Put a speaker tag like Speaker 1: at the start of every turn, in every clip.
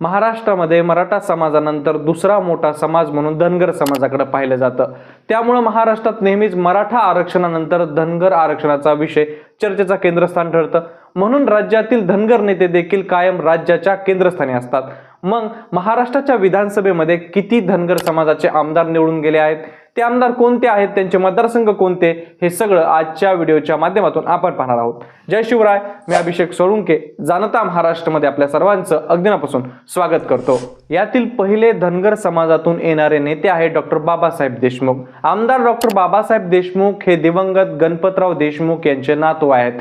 Speaker 1: महाराष्ट्रामध्ये मराठा समाजानंतर दुसरा मोठा समाज म्हणून धनगर समाजाकडे पाहिलं जातं. त्यामुळं महाराष्ट्रात नेहमीच मराठा आरक्षणानंतर धनगर आरक्षणाचा विषय चर्चेचा केंद्रस्थान ठरतं. म्हणून राज्यातील धनगर नेते देखील कायम राज्याच्या केंद्रस्थानी असतात. मग महाराष्ट्राच्या विधानसभेमध्ये किती धनगर समाजाचे आमदार निवडून गेले आहेत? ते आमदार कोणते आहेत त्यांचे मतदारसंघ कोणते हे सगळं आजच्या व्हिडिओच्या माध्यमातून आपण पाहणार आहोत. जय शिवराय मी अभिषेक सोळुंके जाणता महाराष्ट्रमध्ये आपल्या सर्वांचं अगदीनापासून स्वागत करतो. यातील पहिले धनगर समाजातून येणारे नेते आहेत डॉक्टर बाबासाहेब देशमुख. आमदार डॉक्टर बाबासाहेब देशमुख हे दिवंगत गणपतराव देशमुख यांचे नातू आहेत.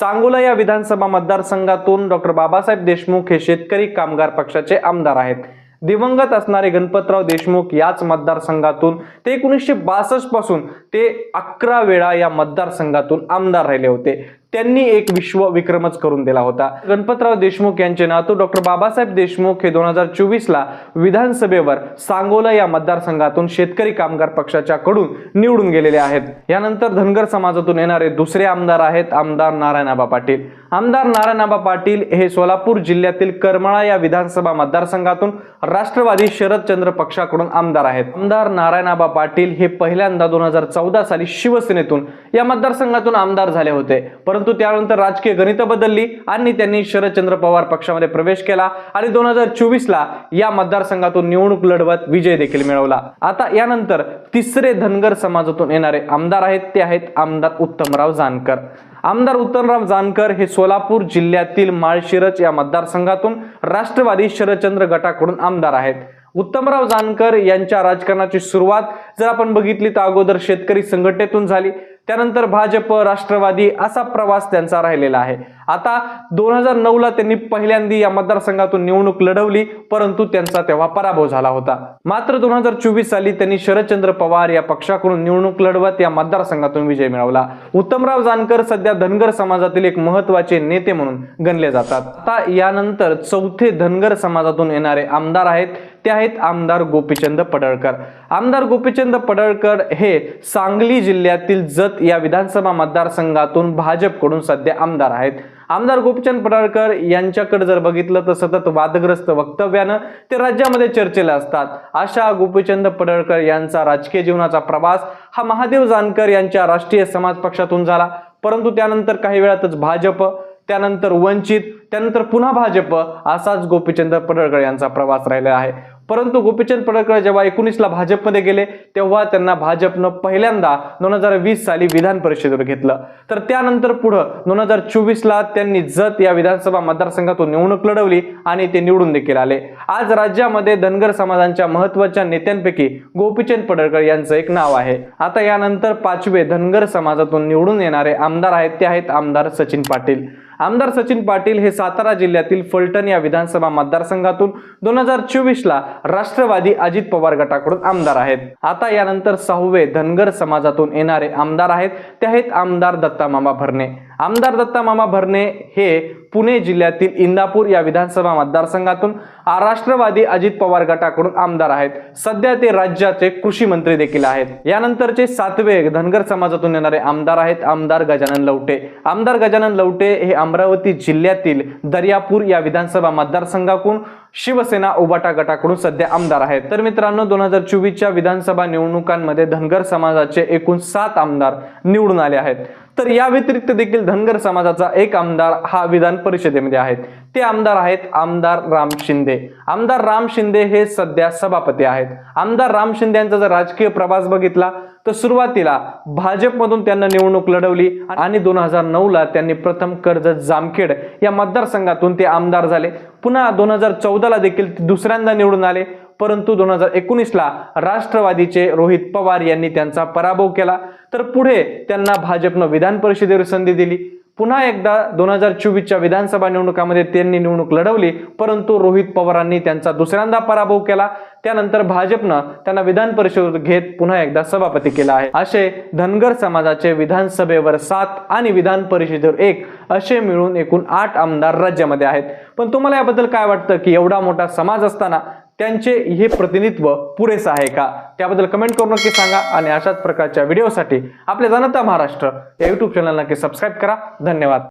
Speaker 1: सांगोला या विधानसभा मतदारसंघातून डॉक्टर बाबासाहेब देशमुख हे शेतकरी कामगार पक्षाचे आमदार आहेत. दिवंगत असणारे गणपतराव देशमुख याच मतदारसंघातून ते एकोणीसशे बासष्टपासून ते अकरा वेळा या मतदारसंघातून आमदार राहिले होते. त्यांनी एक विश्व विक्रमच करून दिला होता. गणपतराव देशमुख यांचे नातू डॉक्टर बाबासाहेब देशमुख हे दोन हजार चोवीसला विधानसभेवर सांगोला या मतदारसंघातून शेतकरी कामगार पक्षाच्या कडून निवडून गेलेले आहेत. यानंतर धनगर समाजातून येणारे दुसरे आमदार आहेत आमदार नारायणाबा पाटील. आमदार नारायणाबा पाटील हे सोलापूर जिल्ह्यातील करमाळा या विधानसभा मतदारसंघातून राष्ट्रवादी शरदचंद्र पक्षाकडून आमदार आहेत. आमदार नारायणाबा पाटील हे पहिल्यांदा दोन हजार चौदा साली शिवसेनेतून या मतदारसंघातून आमदार झाले होते. परंतु त्यानंतर राजकीय गणित बदलली आणि त्यांनी शरदचंद्र पवार पक्षामध्ये प्रवेश केला आणि दोन हजार चोवीस ला या मतदारसंघातून निवडणूक लढवत विजय देखील मिळवला. आता यानंतर तिसरे धनगर समाजातून येणारे आमदार आहेत ते आहेत आमदार उत्तमराव जानकर. आमदार उत्तमराव जानकर हे सोलापूर जिल्ह्यातील माळशिरस या मतदारसंघातून राष्ट्रवादी शरदचंद्र गटाकडून आमदार आहेत. उत्तमराव जानकर यांच्या राजकारणाची सुरुवात जर आपण बघितली तर अगोदर शेतकरी संघटनेतून झाली. त्यानंतर भाजप राष्ट्रवादी असा प्रवास त्यांचा राहिलेला आहे. आता दोन हजार नऊ ला त्यांनी पहिल्यांदा या मतदारसंघातून निवडणूक लढवली परंतु त्यांचा तेव्हा पराभव झाला होता. मात्र दोन हजार चोवीस साली त्यांनी शरदचंद्र पवार या पक्षाकडून निवडणूक लढवत या मतदारसंघातून विजय मिळवला. उत्तमराव जानकर सध्या धनगर समाजातील एक महत्त्वाचे नेते म्हणून गणले जातात. आता यानंतर चौथे धनगर समाजातून येणारे आमदार आहेत ते आहेत आमदार गोपीचंद पडळकर. आमदार गोपीचंद पडळकर हे सांगली जिल्ह्यातील जत या विधानसभा मतदारसंघातून भाजपकडून सध्या आमदार आहेत. आमदार गोपीचंद पडळकर यांच्याकडे जर बघितलं तर सतत वादग्रस्त वक्तव्यानं ते राज्यामध्ये चर्चेला असतात. अशा गोपीचंद पडळकर यांचा राजकीय जीवनाचा प्रवास हा महादेव जानकर यांच्या राष्ट्रीय समाज पक्षातून झाला. परंतु त्यानंतर काही वेळातच भाजप त्यानंतर वंचित त्यानंतर पुन्हा भाजप असाच गोपीचंद पडळकर यांचा प्रवास राहिला आहे. परंतु गोपीचंद पडळकर जेव्हा एकोणीसला भाजपमध्ये गेले तेव्हा त्यांना भाजपनं पहिल्यांदा दोन हजार वीस साली विधान परिषदेवर घेतलं. तर त्यानंतर पुढं दोन हजार चोवीसला त्यांनी जत या विधानसभा मतदारसंघातून निवडणूक लढवली आणि ते निवडून देखील आले. आज राज्यामध्ये धनगर समाजांच्या महत्त्वाच्या नेत्यांपैकी गोपीचंद पडळकर यांचं एक नाव आहे. आता यानंतर पाचवे धनगर समाजातून निवडून येणारे आमदार आहेत ते आहेत आमदार सचिन पाटील. आमदार सचिन पाटील हे सातारा जिल्ह्यातील फलटण या विधानसभा मतदारसंघातून दोन हजार चोवीस ला राष्ट्रवादी अजित पवार गटाकडून आमदार आहेत. आता यानंतर सहावे धनगर समाजातून येणारे आमदार आहेत. ते आहेत आमदार दत्ता मामा भरणे. आमदार दत्ता मामा भरणे हे पुणे जिल्ह्यातील इंदापूर या विधानसभा मतदारसंघातून राष्ट्रवादी अजित पवार गटाकडून आमदार आहेत. सध्या ते राज्याचे कृषी मंत्री देखील आहेत. यानंतरचे सातवे धनगर समाजातून येणारे आमदार आहेत. आमदार गजानन लवटे. आमदार गजानन लवटे हे अमरावती जिल्ह्यातील दर्यापूर या विधानसभा मतदारसंघातून शिवसेना उबाटा गटाकडून सध्या आमदार आहेत. तर मित्रांनो दोन हजार चोवीसच्या विधानसभा निवडणुकांमध्ये धनगर समाजाचे एकूण सात आमदार निवडून आले आहेत. तर या व्यतिरिक्त देखील धनगर समाजाचा एक आमदार हा विधान परिषदेमध्ये आहेत. ते आमदार आहेत आमदार राम शिंदे. आमदार राम शिंदे हे सध्या सभापती आहेत. आमदार राम शिंदे यांचा जर राजकीय प्रवास बघितला तर सुरुवातीला भाजपमधून त्यांना निवडणूक लढवली आणि दोन हजार नऊला त्यांनी प्रथम कर्जत जामखेड या मतदारसंघातून ते आमदार झाले. पुन्हा दोन हजार चौदाला देखील ते दुसऱ्यांदा निवडून आले. परंतु दोन हजार एकोणीसला राष्ट्रवादीचे रोहित पवार यांनी त्यांचा पराभव केला. तर पुढे त्यांना भाजपनं विधान परिषदेवर संधी दिली. पुन्हा एकदा दोन हजार चोवीसच्या विधानसभा निवडणुकामध्ये त्यांनी निवडणूक लढवली परंतु रोहित पवारांनी त्यांचा दुसऱ्यांदा पराभव केला. त्यानंतर भाजपनं त्यांना विधान परिषद घेत पुन्हा एकदा सभापती केला आहे. असे धनगर समाजाचे विधानसभेवर सात आणि विधान परिषदेवर एक असे मिळून एकूण आठ आमदार राज्यामध्ये आहेत. पण तुम्हाला याबद्दल काय वाटतं की एवढा मोठा समाज असताना त्यांचे हे प्रतिनिधित्व पुरेसं आहे का? त्याबद्दल कमेंट करून नक्की सांगा आणि अशाच प्रकारच्या व्हिडिओसाठी आपल्या जनता महाराष्ट्र या यूट्यूब चॅनल नक्की सबस्क्राईब करा. धन्यवाद.